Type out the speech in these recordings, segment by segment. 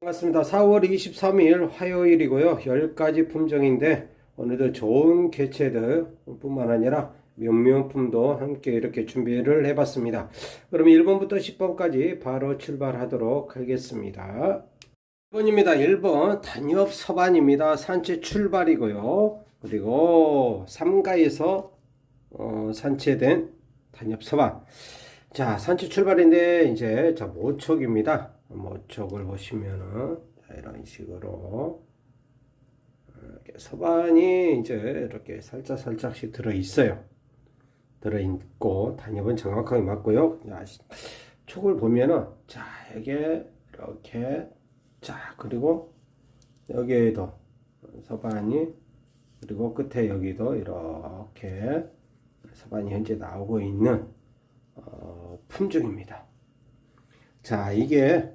반갑습니다. 4월 23일 화요일이고요. 10가지 품종인데 오늘도 좋은 개체들 뿐만 아니라 명명품도 함께 이렇게 준비를 해봤습니다. 그럼 1번부터 10번까지 바로 출발하도록 하겠습니다. 1번입니다. 1번 단엽 서반입니다. 산채 출발이고요. 그리고 3가에서 어, 산채된 단엽 서반. 자, 산채 출발인데 이제 자 모촉입니다. 모촉을 보시면은 자, 이런 식으로 이렇게 서반이 이제 이렇게 살짝 살짝씩 들어 있어요. 들어 있고 단엽은 정확하게 맞고요. 촉을 보면은 자 이게 이렇게 자 그리고 여기에도 서반이 그리고 끝에 여기도 이렇게 서반이 현재 나오고 있는 어, 품종입니다. 자, 이게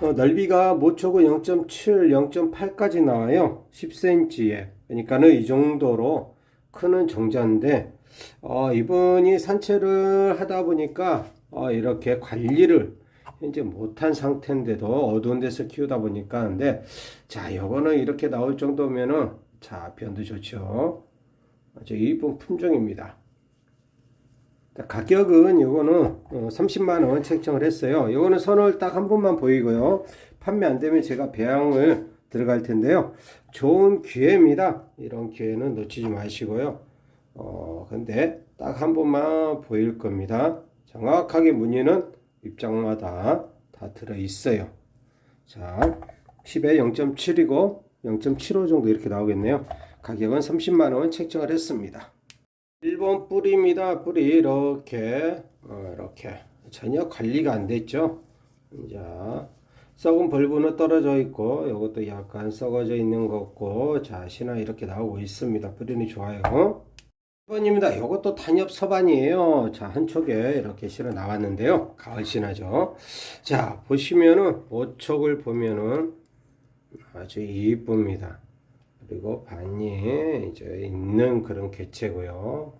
어, 넓이가 모초고 0.7, 0.8까지 나와요. 10cm에. 그러니까는 이 정도로 크는 정자인데 어, 이분이 산채를 하다 보니까 어, 이렇게 관리를 현재 못한 상태인데도 어두운 데서 키우다 보니까 근데 자, 요거는 이렇게 나올 정도면은 자, 변도 좋죠. 아주 이쁜 품종입니다. 자, 가격은 요거는 어, 30만 원 책정을 했어요. 요거는 선을 딱 한 번만 보이고요. 판매 안 되면 제가 배양을 들어갈 텐데요. 좋은 기회입니다. 이런 기회는 놓치지 마시고요. 어, 근데 딱 한 번만 보일 겁니다. 정확하게 무늬는 입장마다 다 들어 있어요. 자, 10에 0.7이고 0.75 정도 이렇게 나오겠네요. 가격은 30만 원 책정을 했습니다. 1번 뿌리입니다. 뿌리 이렇게 어, 이렇게 전혀 관리가 안 됐죠. 자 썩은 벌분은 떨어져 있고 이것도 약간 썩어져 있는 것 같고 자 신화 이렇게 나오고 있습니다. 뿌리는 좋아요. 1번입니다. 이것도 단엽 서반이에요. 자 한쪽에 이렇게 신화 나왔는데요. 가을 신화죠. 자 보시면은 모촉을 보면은 아주 이쁩니다. 그리고 반이 이제 있는 그런 개체고요.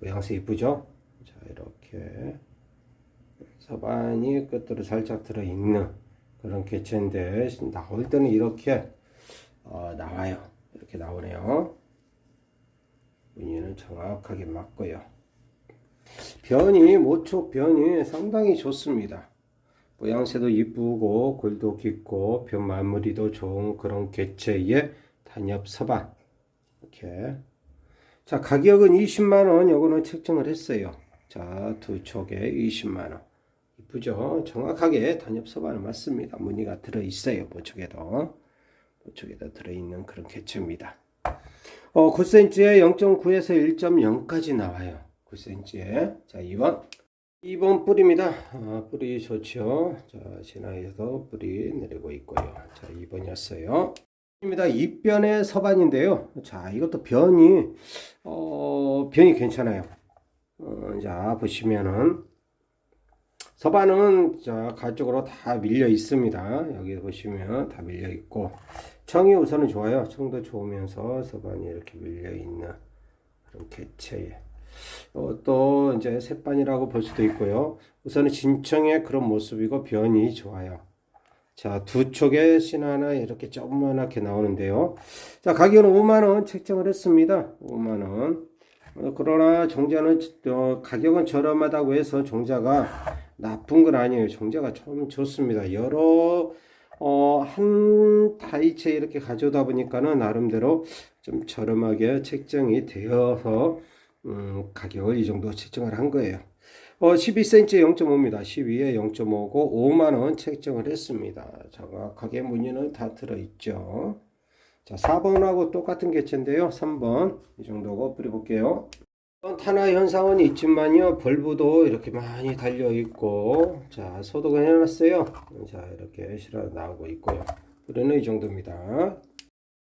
모양새 이쁘죠? 자, 이렇게 서반이 끝으로 살짝 들어 있는 그런 개체인데 나올 때는 이렇게 어, 나와요. 이렇게 나오네요. 무늬는 정확하게 맞고요. 변이 모촉 변이 상당히 좋습니다. 모양새도 이쁘고 골도 깊고 변 마무리도 좋은 그런 개체의 단엽 서반. 이렇게. 자 가격은 20만원. 요거는 책정을 했어요. 자두 촉에 20만원. 이쁘죠? 정확하게 단엽 서반은 맞습니다. 무늬가 들어 있어요 모촉에도. 모촉에도 들어있는 그런 개체입니다 어 9cm에 0.9에서 1.0까지 나와요 9cm에 자 2번 2번 뿌리입니다. 아, 뿌리 좋죠. 자, 진화에서 뿌리 내리고 있고요. 자, 2번이었어요. 입니다. 입변의 서반인데요. 자, 이것도 변이, 어, 변이 괜찮아요. 어, 자, 보시면은, 서반은, 자, 가쪽으로 다 밀려 있습니다. 여기 보시면 다 밀려 있고, 청이 우선은 좋아요. 청도 좋으면서 서반이 이렇게 밀려 있는 그런 개체에. 어, 또 이제 새반이라고 볼 수도 있고요. 우선은 진청의 그런 모습이고 변이 좋아요. 자, 두 촉의 신하나 이렇게 조그만하게 나오는데요. 자, 가격은 5만원 책정을 했습니다. 5만원. 어, 그러나 종자는, 어, 가격은 저렴하다고 해서 종자가 나쁜 건 아니에요. 종자가 좀 좋습니다. 여러, 어, 한 다이체 이렇게 가져오다 보니까는 나름대로 좀 저렴하게 책정이 되어서 음, 가격을 이 정도 책정을 한 거예요. 어, 12cm 0.5입니다. 12에 0.5고 5만원 책정을 했습니다. 정확하게 무늬는 다 들어있죠. 자, 4번하고 똑같은 개체인데요. 3번 이 정도고 뿌려볼게요. 탄화 현상은 있지만요. 벌브도 이렇게 많이 달려 있고 자, 소독은 해놨어요. 자, 이렇게 실어 나오고 있고요. 뿌리는 이 정도입니다.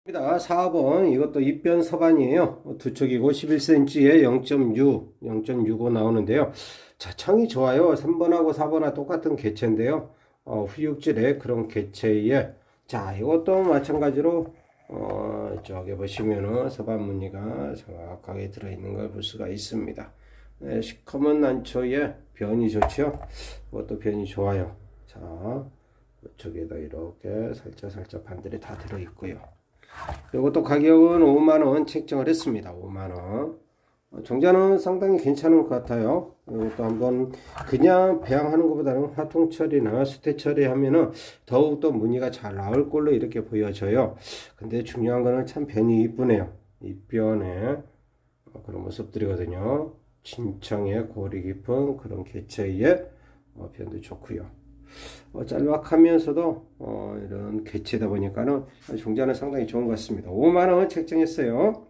입니다. 4번 이것도 입변 서반이에요. 두 척이고 11cm에 0.6, 0.65 나오는데요. 자, 청이 좋아요. 3번하고 4번하고 똑같은 개체인데요. 어, 후육질의 그런 개체에 자, 이것도 마찬가지로 어, 저기 보시면은 서반 무늬가 정확하게 들어있는 걸 볼 수가 있습니다. 네, 시커먼 난초에 변이 좋죠. 이것도 변이 좋아요. 자, 이쪽에다 이렇게 살짝 살짝 반들이 다 들어있고요. 이것도 가격은 5만원 책정을 했습니다. 5만원. 어, 종자는 상당히 괜찮은 것 같아요. 이것도 한번 그냥 배양하는 것보다는 화통 처리나 수태 처리하면은 더욱더 무늬가 잘 나올 걸로 이렇게 보여져요. 근데 중요한 거는 참 변이 이쁘네요. 입변에 어, 그런 모습들이거든요. 진청의 고리 깊은 그런 개체의 어, 변도 좋고요. 어, 짤막하면서도 어, 이런 개체다 보니까는 종자는 상당히 좋은 것 같습니다. 5만 원 책정했어요.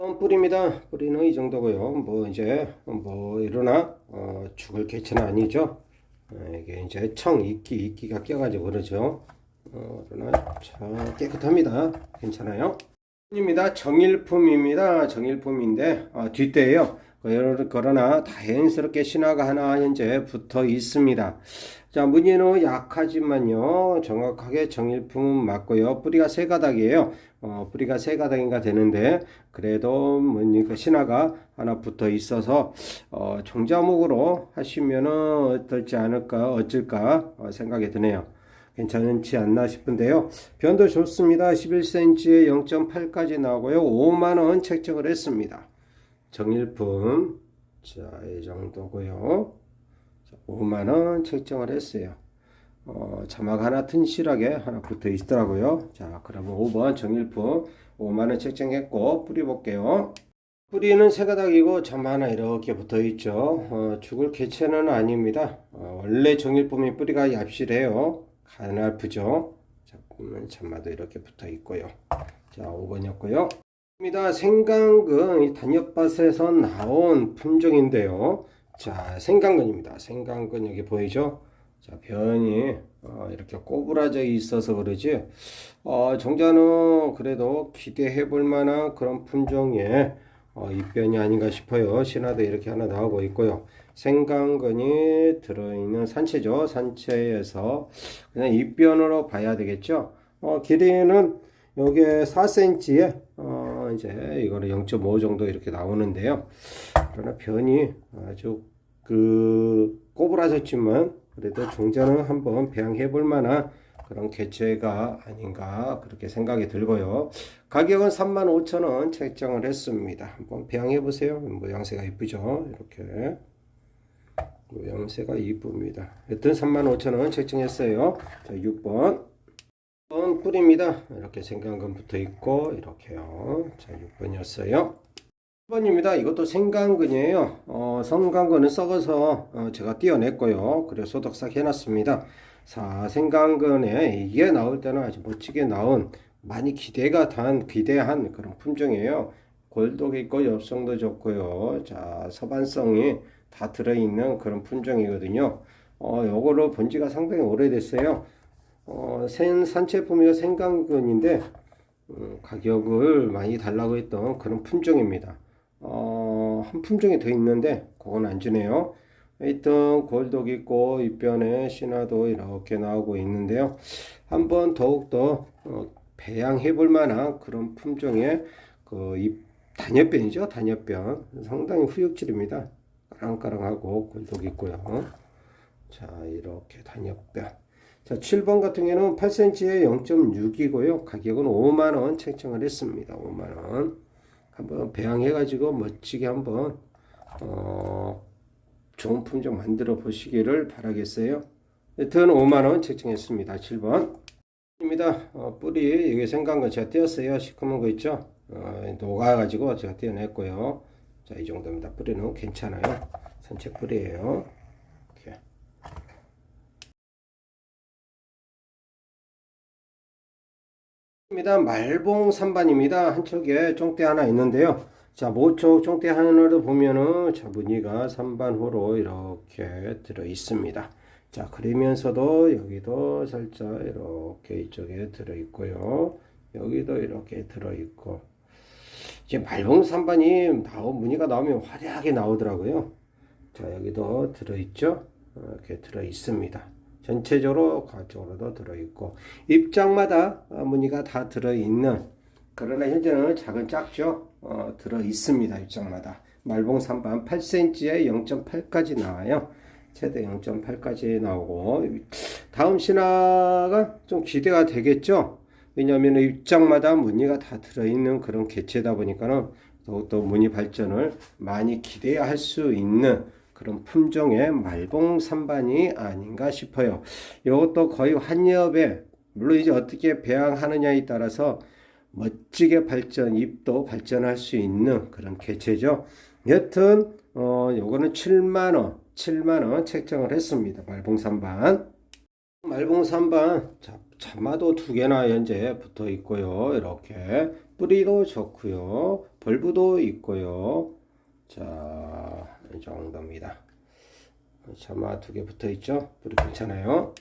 어, 뿌리입니다. 뿌리는 이 정도고요. 뭐 이제 뭐 이러나 어, 죽을 개체는 아니죠. 어, 이게 이제 청 이끼 이끼가 껴가지고 그러죠. 어, 그러나 자 깨끗합니다. 괜찮아요. 입니다. 정일품입니다. 정일품인데 어, 뒷대예요. 그러나 다행스럽게 신화가 하나 현재 붙어 있습니다. 자, 무늬는 약하지만요. 정확하게 정일품은 맞고요. 뿌리가 세 가닥이에요. 어, 뿌리가 세 가닥인가 되는데 그래도 무늬 그 신화가 하나 붙어 있어서 어, 종자목으로 하시면은 어떨지 않을까 어쩔까 어, 생각이 드네요. 괜찮지 않나 싶은데요. 변도 좋습니다. 11cm에 0.8까지 나오고요. 5만원 책정을 했습니다. 정일품. 자, 이 정도고요. 5만 원 책정을 했어요. 어, 자막 하나 튼실하게 하나 붙어 있더라고요. 자, 그러면 5번 정일품 5만 원 책정했고, 뿌리 볼게요. 뿌리는 세 가닥이고 점 하나 이렇게 붙어 있죠. 어, 죽을 개체는 아닙니다. 어, 원래 정일품이 뿌리가 얍실해요. 가늘프죠. 자, 보면 점마도 이렇게 붙어 있고요. 자, 5번이었고요. 입니다. 생강근 이 단엽밭에서 나온 품종인데요. 자, 생강근입니다. 생강근 여기 보이죠? 자, 변이 어, 이렇게 꼬부라져 있어서 그러지. 어, 종자는 그래도 기대해 볼 만한 그런 품종의 어, 입변이 아닌가 싶어요. 신화도 이렇게 하나 나오고 있고요. 생강근이 들어있는 산채죠. 산채에서 그냥 입변으로 봐야 되겠죠. 어, 길이는 요게 4cm에 어, 이제 이거는 0.5 정도 이렇게 나오는데요. 그러나 변이 아주 그 꼬부라졌지만 그래도 종자는 한번 배양해 볼 만한 그런 개체가 아닌가 그렇게 생각이 들고요. 가격은 35,000원 책정을 했습니다. 한번 배양해 보세요. 모양새가 이쁘죠? 이렇게 모양새가 이쁩니다. 여튼 35,000원 책정했어요. 자, 6번. 6번 뿌리입니다. 이렇게 생강근 붙어 있고 이렇게요. 자, 6번이었어요. 1번입니다. 이것도 생강근이에요. 어, 성강근은 썩어서 어, 제가 띄어냈고요. 그래서 소독 싹 해놨습니다. 자, 생강근에 이게 나올 때는 아주 멋지게 나온 많이 기대가 단 기대한 그런 품종이에요. 골독 있고 엽성도 좋고요. 자, 서반성이 다 들어있는 그런 품종이거든요. 어, 요거를 본 지가 상당히 오래됐어요. 어, 생, 산채품이가 생강근인데, 음, 가격을 많이 달라고 했던 그런 품종입니다. 어, 한 품종이 더 있는데, 그건 안 주네요. 하여튼, 골독 있고, 입변에 신화도 이렇게 나오고 있는데요. 한번 더욱더, 어, 배양해 볼 만한 그런 품종의 그 입, 단엽변이죠. 단엽변. 상당히 후육질입니다. 까랑까랑하고 골독 있고요. 자, 이렇게 단엽변. 자, 7번 같은 경우는 8cm에 0.6이고요. 가격은 5만원 책정을 했습니다. 5만원. 한번 배양해가지고 멋지게 한번, 어, 좋은 품종 만들어 보시기를 바라겠어요. 여튼 5만원 책정했습니다. 7번. 입니다. 어, 뿌리, 여기 생강거 제가 띄었어요. 시커먼 거 있죠? 어, 녹아가지고 제가 띄어냈고요. 자, 이 정도입니다. 뿌리는 괜찮아요. 산책 뿌리예요. 이렇게. 입니다. 말봉 3반입니다. 한쪽에 쫑대 하나 있는데요. 자, 모쪽 쫑대 하나를 보면은 자, 무늬가 3반 호로 이렇게 들어 있습니다. 자, 그러면서도 여기도 살짝 이렇게 이쪽에 들어 있고요. 여기도 이렇게 들어 있고 이제 말봉산반이 나오 무늬가 나오면 화려하게 나오더라고요. 자 여기도 들어 있죠. 어, 이렇게 들어 있습니다. 전체적으로 가쪽으로도 들어있고 입장마다 어, 무늬가 다 들어있는 그러나 현재는 작은 작죠. 어, 들어있습니다. 입장마다 말봉산반 8cm에 0.8까지 나와요. 최대 0.8까지 나오고 다음 신화가 좀 기대가 되겠죠. 왜냐하면 입장마다 무늬가 다 들어있는 그런 개체다 보니까는 더욱더 무늬 발전을 많이 기대야 할수 있는 그런 품종의 말봉 산반이 아닌가 싶어요. 이것도 거의 환엽에 물론 이제 어떻게 배양하느냐에 따라서 멋지게 발전, 잎도 발전할 수 있는 그런 개체죠. 여튼 어 요거는 7만 원, 7만 원 책정을 했습니다. 말봉 산반. 말봉 산반 자, 자마도 두 개나 현재 붙어 있고요. 이렇게 뿌리도 좋고요. 벌브도 있고요. 자, 이 정도입니다. 자마 두개 붙어 있죠? 뿌리 괜찮아요.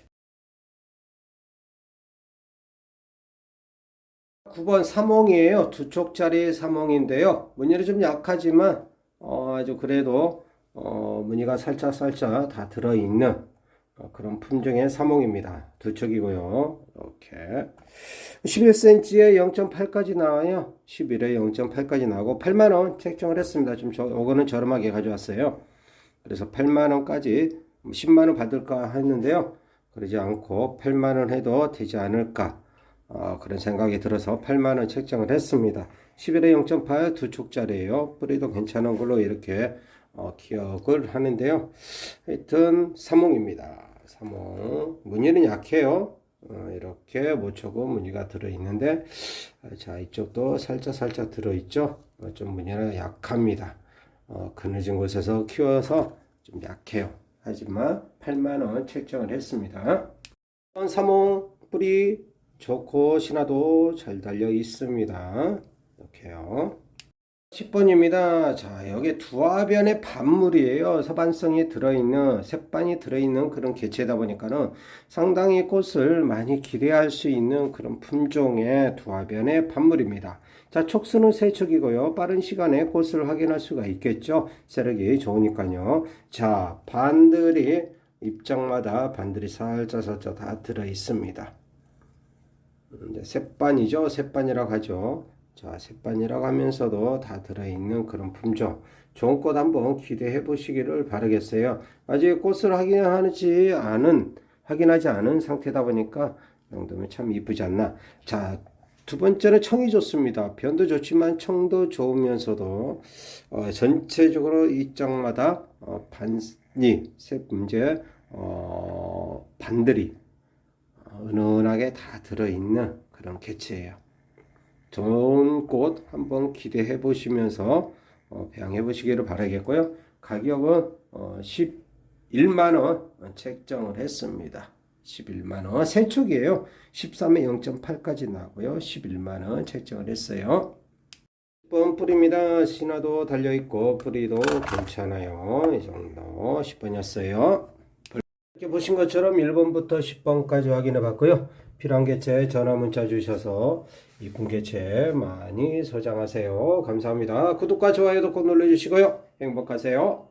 9번 삼홍이에요. 두 쪽짜리 삼홍인데요. 무늬는 좀 약하지만 어, 아주 그래도 어, 무늬가 살짝 살짝 다 들어있는 어, 그런 품종의 삼홍입니다. 두 척이고요. 이렇게 11cm에 0.8까지 나와요. 11에 0.8까지 나오고 8만 원 책정을 했습니다. 좀 저, 요거는 저렴하게 가져왔어요. 그래서 8만 원까지 10만 원 받을까 했는데요. 그러지 않고 8만 원 해도 되지 않을까 어, 그런 생각이 들어서 8만 원 책정을 했습니다. 11에 0.8 두 촉짜리예요. 뿌리도 괜찮은 걸로 이렇게 어, 기억을 하는데요. 하여튼 삼홍입니다. 삼홍 무늬는 약해요. 어, 이렇게 모초고 무늬가 들어 있는데 자 이쪽도 살짝 살짝 들어 있죠. 어, 좀 무늬가 약합니다. 어, 그늘진 곳에서 키워서 좀 약해요. 하지만 8만 원 책정을 했습니다. 삼홍 뿌리 좋고 신화도 잘 달려 있습니다. 이렇게요. 10번입니다. 자, 여기 두화변의 반물이에요. 서반성이 들어있는, 색반이 들어있는 그런 개체다 보니까는 상당히 꽃을 많이 기대할 수 있는 그런 품종의 두화변의 반물입니다. 자, 촉수는 세 촉이고요. 빠른 시간에 꽃을 확인할 수가 있겠죠. 세력이 좋으니까요. 자, 반들이 입장마다 반들이 살짝 살짝 다 들어 있습니다. 이제 셋반이죠. 셋반이라고 하죠. 자, 셋반이라고 하면서도 다 들어있는 그런 품종. 좋은 꽃 한번 기대해 보시기를 바라겠어요. 아직 꽃을 확인하지 않은, 확인하지 않은 상태다 보니까 이 정도면 참 이쁘지 않나. 자, 두 번째는 청이 좋습니다. 변도 좋지만 청도 좋으면서도 어, 전체적으로 입장마다 어, 반이 세 문제 어, 반들이 은은하게 다 들어있는 그런 개체예요. 좋은 꽃 한번 기대해 보시면서 어, 배양해 보시기를 바라겠고요. 가격은 어, 11만 원 책정을 했습니다. 11만 원. 세 촉이에요. 13에 0.8까지 나고요. 11만 원 책정을 했어요. 10번 뿌리입니다. 신화도 달려 있고 뿌리도 괜찮아요. 이 정도 10번이었어요. 이렇게 보신 것처럼 1번부터 10번까지 확인해 봤고요. 필요한 개체 전화 문자 주셔서 이쁜 개체 많이 소장하세요. 감사합니다. 구독과 좋아요도 꼭 눌러주시고요. 행복하세요.